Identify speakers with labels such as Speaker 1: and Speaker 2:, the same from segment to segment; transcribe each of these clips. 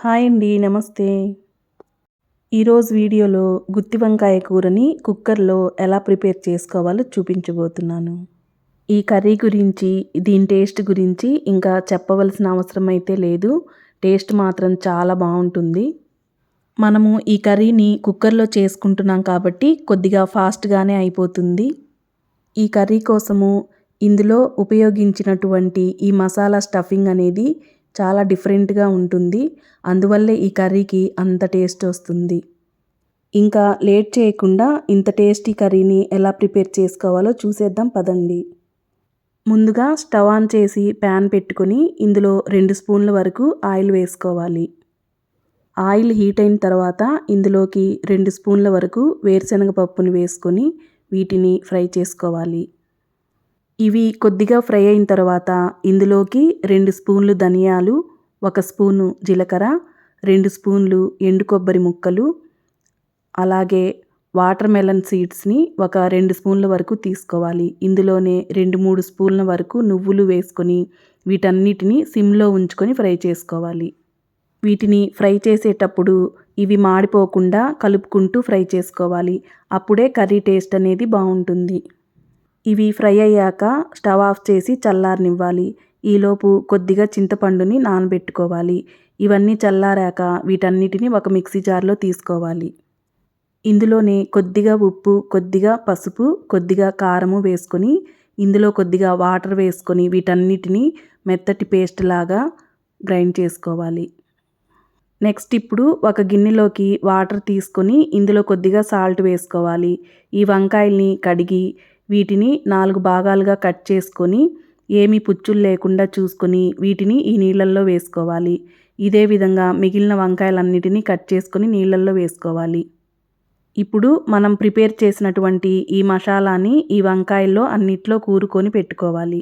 Speaker 1: Hi అండి నమస్తే. ఈరోజు వీడియోలో గుత్తి వంకాయ కూరని కుక్కర్లో ఎలా ప్రిపేర్ చేసుకోవాలో చూపించబోతున్నాను. ఈ కర్రీ గురించి దీని టేస్ట్ గురించి ఇంకా చెప్పవలసిన అవసరం అయితే లేదు. టేస్ట్ మాత్రం చాలా బాగుంటుంది. మనము ఈ కర్రీని కుక్కర్లో చేసుకుంటున్నాం కాబట్టి కొద్దిగా ఫాస్ట్గానే అయిపోతుంది. ఈ కర్రీ కోసము ఇందులో ఉపయోగించినటువంటి ఈ మసాలా స్టఫింగ్ అనేది చాలా డిఫరెంట్గా ఉంటుంది. అందువల్లే ఈ కర్రీకి అంత టేస్ట్ వస్తుంది. ఇంకా లేట్ చేయకుండా ఇంత టేస్టీ కర్రీని ఎలా ప్రిపేర్ చేసుకోవాలో చూసేద్దాం పదండి. ముందుగా స్టవ్ ఆన్ చేసి ప్యాన్ పెట్టుకొని ఇందులో రెండు స్పూన్ల వరకు ఆయిల్ వేసుకోవాలి. ఆయిల్ హీట్ అయిన తర్వాత ఇందులోకి రెండు స్పూన్ల వరకు వేరుశనగ పప్పుని వేసుకొని వీటిని ఫ్రై చేసుకోవాలి. ఇవి కొద్దిగా ఫ్రై అయిన తర్వాత ఇందులోకి రెండు స్పూన్లు ధనియాలు ఒక స్పూను జీలకర్ర రెండు స్పూన్లు ఎండు కొబ్బరి ముక్కలు అలాగే వాటర్ మెలన్ సీడ్స్ని ఒక రెండు స్పూన్ల వరకు తీసుకోవాలి. ఇందులోనే రెండు మూడు స్పూన్ల వరకు నువ్వులు వేసుకొని వీటన్నిటిని సిమ్లో ఉంచుకొని ఫ్రై చేసుకోవాలి. వీటిని ఫ్రై చేసేటప్పుడు ఇవి మాడిపోకుండా కలుపుకుంటూ ఫ్రై చేసుకోవాలి. అప్పుడే కర్రీ టేస్ట్ అనేది బాగుంటుంది. ఇవి ఫ్రై అయ్యాక స్టవ్ ఆఫ్ చేసి చల్లారనివ్వాలి. ఈలోపు కొద్దిగా చింతపండుని నానబెట్టుకోవాలి. ఇవన్నీ చల్లారాక వీటన్నిటిని ఒక మిక్సీ జార్లో తీసుకోవాలి. ఇందులోనే కొద్దిగా ఉప్పు కొద్దిగా పసుపు కొద్దిగా కారము వేసుకొని ఇందులో కొద్దిగా వాటర్ వేసుకొని వీటన్నిటిని మెత్తటి పేస్ట్ లాగా గ్రైండ్ చేసుకోవాలి. నెక్స్ట్ ఇప్పుడు ఒక గిన్నెలోకి వాటర్ తీసుకొని ఇందులో కొద్దిగా సాల్ట్ వేసుకోవాలి. ఈ వంకాయల్ని కడిగి వీటిని నాలుగు భాగాలుగా కట్ చేసుకొని ఏమీ పుచ్చులు లేకుండా చూసుకొని వీటిని ఈ నీళ్ళల్లో వేసుకోవాలి. ఇదే విధంగా మిగిలిన వంకాయలన్నిటినీ కట్ చేసుకొని నీళ్ళల్లో వేసుకోవాలి. ఇప్పుడు మనం ప్రిపేర్ చేసినటువంటి ఈ మసాలాని ఈ వంకాయల్లో అన్నిట్లో కూరుకొని పెట్టుకోవాలి.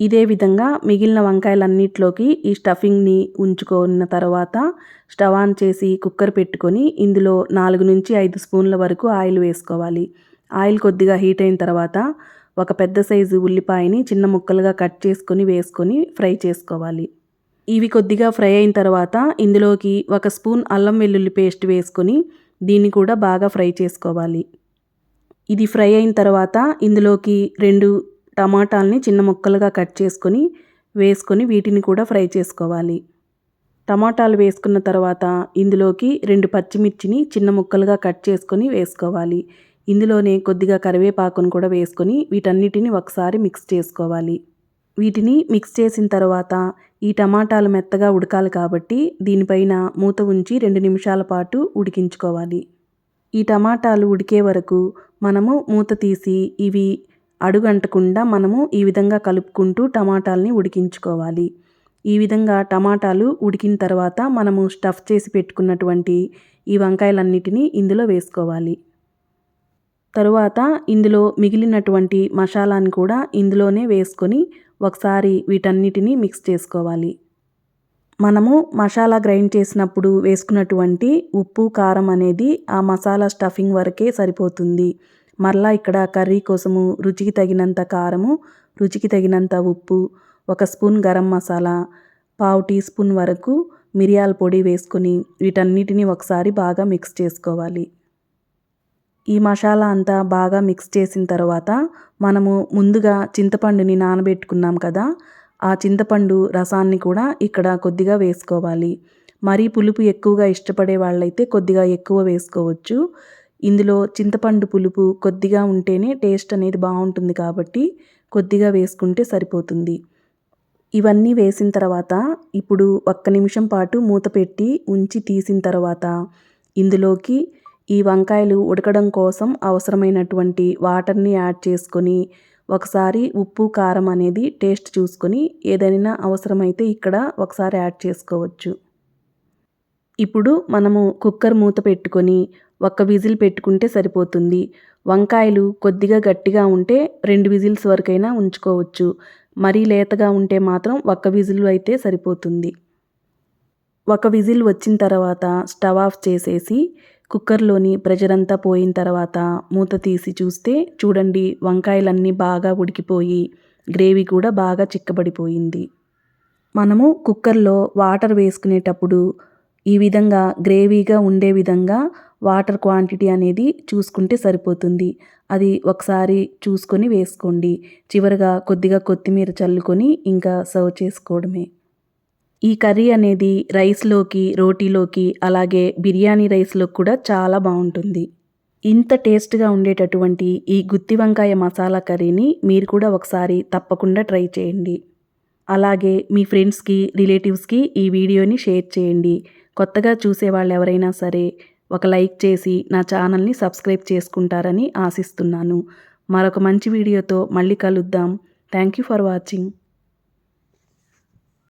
Speaker 1: ఇదే విధంగా మిగిలిన వంకాయలన్నిట్లోకి ఈ స్టఫింగ్ని ఉంచుకున్న తర్వాత స్టవ్ ఆన్ చేసి కుక్కర్ పెట్టుకొని ఇందులో నాలుగు నుంచి ఐదు స్పూన్ల వరకు ఆయిల్ వేసుకోవాలి. ఆయిల్ కొద్దిగా హీట్ అయిన తర్వాత ఒక పెద్ద సైజు ఉల్లిపాయని చిన్న ముక్కలుగా కట్ చేసుకొని వేసుకొని ఫ్రై చేసుకోవాలి. ఇవి కొద్దిగా ఫ్రై అయిన తర్వాత ఇందులోకి ఒక స్పూన్ అల్లం వెల్లుల్లి పేస్ట్ వేసుకొని దీన్ని కూడా బాగా ఫ్రై చేసుకోవాలి. ఇది ఫ్రై అయిన తర్వాత ఇందులోకి రెండు టమాటాలని చిన్న ముక్కలుగా కట్ చేసుకొని వేసుకొని వీటిని కూడా ఫ్రై చేసుకోవాలి. టమాటాలు వేసుకున్న తర్వాత ఇందులోకి రెండు పచ్చిమిర్చిని చిన్న ముక్కలుగా కట్ చేసుకొని వేసుకోవాలి. ఇందులోనే కొద్దిగా కరివేపాకును కూడా వేసుకొని వీటన్నిటిని ఒకసారి మిక్స్ చేసుకోవాలి. వీటిని మిక్స్ చేసిన తర్వాత ఈ టమాటాలు మెత్తగా ఉడకాలి కాబట్టి దీనిపైన మూత ఉంచి రెండు నిమిషాల పాటు ఉడికించుకోవాలి. ఈ టమాటాలు ఉడికే వరకు మనము మూత తీసి ఇవి అడుగంటకుండా మనము ఈ విధంగా కలుపుకుంటూ టమాటాలని ఉడికించుకోవాలి. ఈ విధంగా టమాటాలు ఉడికిన తర్వాత మనము స్టఫ్ చేసి పెట్టుకున్నటువంటి ఈ వంకాయలన్నిటినీ ఇందులో వేసుకోవాలి. తరువాత ఇందులో మిగిలినటువంటి మసాలాని కూడా ఇందులోనే వేసుకొని ఒకసారి వీటన్నిటిని మిక్స్ చేసుకోవాలి. మనము మసాలా గ్రైండ్ చేసినప్పుడు వేసుకున్నటువంటి ఉప్పు కారం అనేది ఆ మసాలా స్టఫింగ్ వరకే సరిపోతుంది. మరలా ఇక్కడ కర్రీ కోసము రుచికి తగినంత కారము రుచికి తగినంత ఉప్పు ఒక స్పూన్ గరం మసాలా పావు టీ స్పూన్ వరకు మిరియాల పొడి వేసుకొని వీటన్నిటిని ఒకసారి బాగా మిక్స్ చేసుకోవాలి. ఈ మసాలా అంతా బాగా మిక్స్ చేసిన తర్వాత మనము ముందుగా చింతపండుని నానబెట్టుకున్నాం కదా ఆ చింతపండు రసాన్ని కూడా ఇక్కడ కొద్దిగా వేసుకోవాలి. మరీ పులుపు ఎక్కువగా ఇష్టపడే వాళ్ళైతే కొద్దిగా ఎక్కువ వేసుకోవచ్చు. ఇందులో చింతపండు పులుపు కొద్దిగా ఉంటేనే టేస్ట్ అనేది బాగుంటుంది కాబట్టి కొద్దిగా వేసుకుంటే సరిపోతుంది. ఇవన్నీ వేసిన తర్వాత ఇప్పుడు ఒక్క నిమిషం పాటు మూత పెట్టి ఉంచి తీసిన తర్వాత ఇందులోకి ఈ వంకాయలు ఉడకడం కోసం అవసరమైనటువంటి వాటర్ని యాడ్ చేసుకొని ఒకసారి ఉప్పు కారం అనేది టేస్ట్ చూసుకొని ఏదైనా అవసరమైతే ఇక్కడ ఒకసారి యాడ్ చేసుకోవచ్చు. ఇప్పుడు మనము కుక్కర్ మూత పెట్టుకొని ఒక్క విజిల్ పెట్టుకుంటే సరిపోతుంది. వంకాయలు కొద్దిగా గట్టిగా ఉంటే రెండు విజిల్స్ వరకైనా ఉంచుకోవచ్చు. మరీ లేతగా ఉంటే మాత్రం ఒక్క విజిల్ అయితే సరిపోతుంది. ఒక విజిల్ వచ్చిన తర్వాత స్టవ్ ఆఫ్ చేసేసి కుక్కర్లోని ప్రెషర్ అంతా పోయిన తర్వాత మూత తీసి చూస్తే చూడండి వంకాయలన్నీ బాగా ఉడికిపోయి గ్రేవీ కూడా బాగా చిక్కబడిపోయింది. మనము కుక్కర్లో వాటర్ వేసుకునేటప్పుడు ఈ విధంగా గ్రేవీగా ఉండే విధంగా వాటర్ క్వాంటిటీ అనేది చూసుకుంటే సరిపోతుంది. అది ఒకసారి చూసుకొని వేసుకోండి. చివరగా కొద్దిగా కొత్తిమీర చల్లుకొని ఇంకా సర్వ్ చేసుకోవడమే. ఈ కర్రీ అనేది రైస్లోకి రోటీలోకి అలాగే బిర్యానీ రైస్లో కూడా చాలా బాగుంటుంది. ఇంత టేస్ట్గా ఉండేటటువంటి ఈ గుత్తి వంకాయ మసాలా కర్రీని మీరు కూడా ఒకసారి తప్పకుండా ట్రై చేయండి. అలాగే మీ ఫ్రెండ్స్కి రిలేటివ్స్కి ఈ వీడియోని షేర్ చేయండి. కొత్తగా చూసే వాళ్ళు ఎవరైనా సరే ఒక లైక్ చేసి నా ఛానల్ని సబ్స్క్రైబ్ చేసుకుంటారని ఆశిస్తున్నాను. మరొక మంచి వీడియోతో మళ్ళీ కలుద్దాం. Thank you for watching.